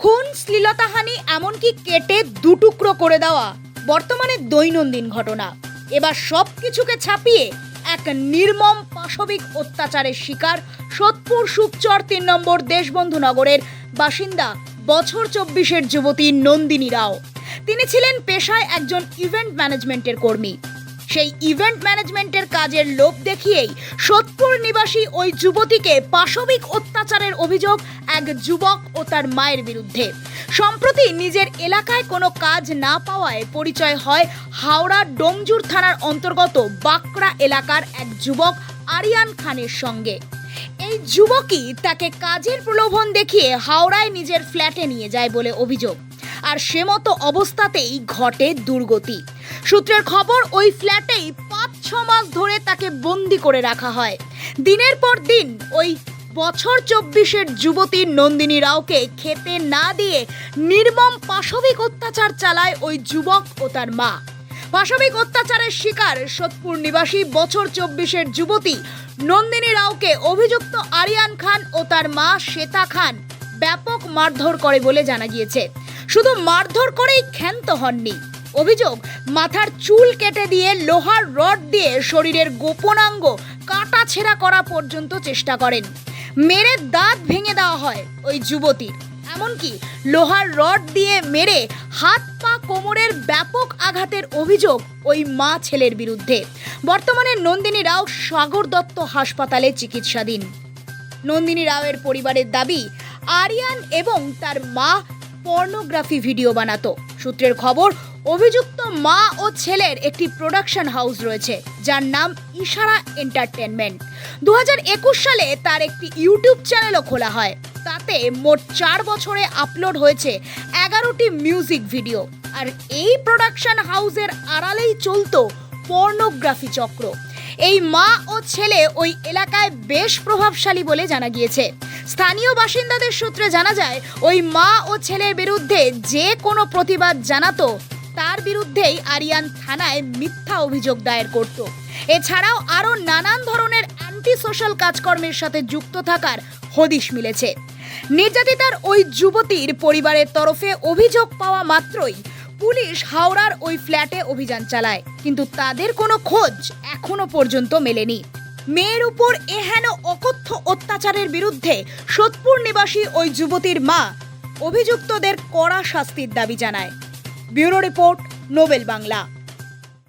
খুন শ্লীলতাহানি এমনকি কেটে দুটুকরো করে দেওয়া বর্তমানে দৈনন্দিন ঘটনা। এবার সব কিছুকে ছাপিয়ে এক নির্মম পাশবিক অত্যাচারের শিকার সোদপুর সুকচর তিন নম্বর দেশবন্ধু নগরের বাসিন্দা বছর চব্বিশের যুবতী নন্দিনী রাও। তিনি ছিলেন পেশায় একজন ইভেন্ট ম্যানেজমেন্টের কর্মী। সেই ইভেন্ট ম্যানেজমেন্টের কাজের লোভ দেখিয়েই সোদপুর নিবাসী ওই যুবতীকে পাশবিক অত্যাচারের অভিযোগ এক যুবক ও তার মায়ের বিরুদ্ধে। সম্প্রতি নিজের এলাকায় কোনো কাজ না পাওয়ায় পরিচয় হয় হাওড়া ডোমজুর থানার অন্তর্গত বাঁকড়া এলাকার এক যুবক আরিয়ান খানের সঙ্গে। এই যুবকই তাকে কাজের প্রলোভন দেখিয়ে হাওড়ায় নিজের ফ্ল্যাটে নিয়ে যায় বলে অভিযোগ। আর সে মতো অবস্থাতেই ঘটে দুর্গতি। সূত্রের খবর, ওই ফ্ল্যাটেই পাঁচ ছ মাস ধরে তাকে বন্দি করে রাখা হয়। দিনের পর দিন ওই বছর চব্বিশের যুবতী নন্দিনী রাওকে খেতে না দিয়ে নির্মম পাশবিক অত্যাচার চালায় ওই যুবক ও তার মা। পাশবিক অত্যাচারের শিকার সোদপুর নিবাসী বছর চব্বিশের যুবতী নন্দিনী রাওকে অভিযুক্ত আরিয়ান খান ও তার মা শ্বেতা খান ব্যাপক মারধর করে বলে জানা গিয়েছে। শুধু মারধর করেই ক্ষান্ত হননি অভিযোগ, মাথার চুল কেটে দিয়ে লোহার রড দিয়ে শরীরের গোপনাঙ্গ কাটা ছেঁড়া করা পর্যন্ত চেষ্টা করেন। মেরে দাঁত ভেঙে দেওয়া হয় ওই যুবতীর। এমনকি লোহার রড দিয়ে মেরে হাত পা কোমরের ব্যাপক আঘাতের অভিযোগ ওই মা ছেলের বিরুদ্ধে। বর্তমানে নন্দিনী রাও সাগর দত্ত হাসপাতালে চিকিৎসাধীন। নন্দিনী রাওয়ের পরিবারের দাবি, আরিয়ান এবং তার মা পর্নোগ্রাফি ভিডিও বানাতো। সূত্রের খবর, অভিযুক্ত মা ও ছেলের একটি প্রোডাকশন হাউস রয়েছে, যার নাম ইশারা এন্টারটেনমেন্ট দু হাজার একুশ সালে তার একটি ইউটিউব চ্যানেলও খোলা হয়। তাতে মোট চার বছরে আপলোড হয়েছে এগারোটি মিউজিক ভিডিও আর এই প্রোডাকশন হাউসের আড়ালেই চলতো পর্নোগ্রাফি চক্র। এই মা ও ছেলে ওই এলাকায় বেশ প্রভাবশালী বলে জানা গিয়েছে। স্থানীয় বাসিন্দাদের সূত্রে জানা যায়, ওই মা ও ছেলের বিরুদ্ধে যে কোনো প্রতিবাদ জানাতো, তার বিরুদ্ধেই আরিয়ান থানায় মিথ্যা অভিযোগ দায়ের করত। এছাড়াও আরও নানান ধরনের অ্যান্টি সোশ্যাল কাজকর্মের সাথে যুক্ত থাকার হদিশ মিলেছে। নির্যাতিতার ওই যুবতীর পরিবারের তরফে অভিযোগ পাওয়া মাত্রই পুলিশ হাওড়ার ওই ফ্ল্যাটে অভিযান চালায়, কিন্তু তাদের কোনো খোঁজ এখনও পর্যন্ত মেলেনি। মেয়ের উপর এহেন অত্যাচারের বিরুদ্ধে সোদপুর নিবাসী ওই যুবতীর মা অভিযুক্তদের কড়া শাস্তির দাবি জানায়। Bureau report Nobel Bangla.